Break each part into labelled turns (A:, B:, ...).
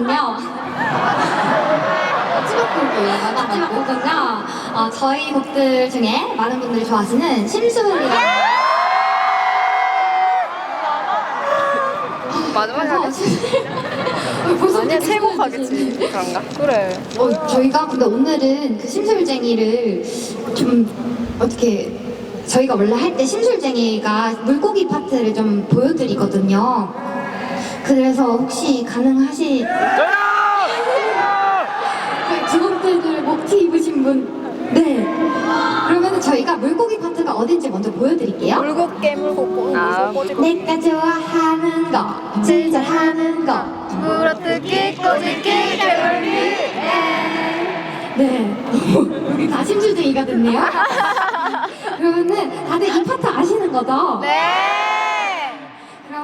A: 곡은요. 마지막 곡이에요. 마지막 곡은요. 어, 저희 곡들 중에 많은 분들이 좋아하시는 심수울이라는
B: 마지막에
A: 벌써
B: 아니야
A: 그렇게
B: 최고 가겠지. 그런가? 그래
A: 어, 저희가 근데 오늘은 그 심술쟁이를 좀 어떻게 저희가 원래 할 때 심술쟁이가 물고기 파트를 좀 보여드리거든요. 그래서 혹시 가능하시 그 직원들들 목티 입으신 분 네. 그러면 저희가 물고기 파트가 어딘지 먼저 보여드릴게요.
B: 물고 깨물고 꼬
C: 아.
A: 내가 좋아하는 거, 제일 잘하는 거.
B: 물어뜯기 꼬집기 개돌리
A: 네. 우리 다 심술쟁이가 됐네요. 그러면은 다들 이 파트 아시는 거죠?
B: 네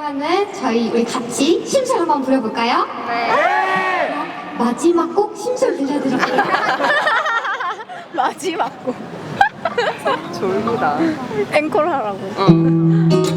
A: 그러면은 저희 우리 같이 심술 한번 부려볼까요?
B: 네.
A: 마지막 곡 심술 들려드릴게요.
B: 마지막 곡
C: 졸리다.
B: 앵콜 하라고
C: 응.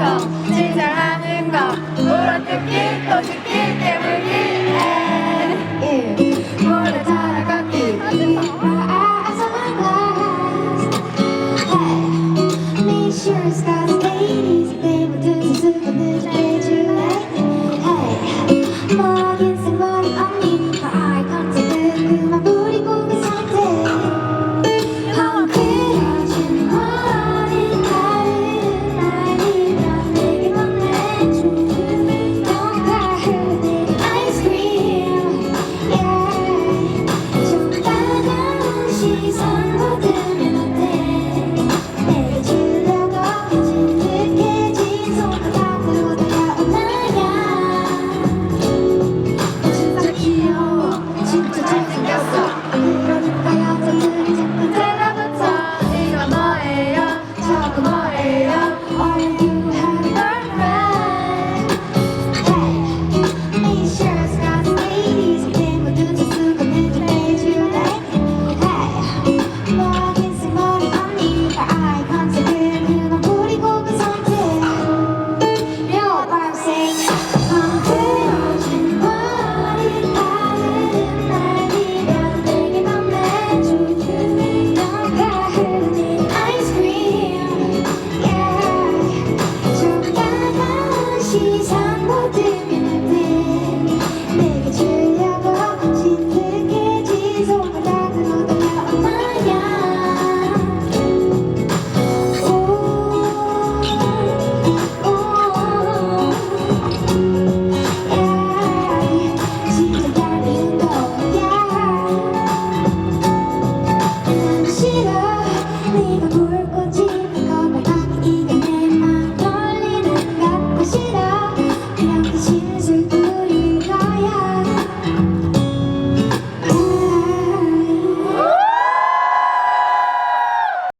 C: come.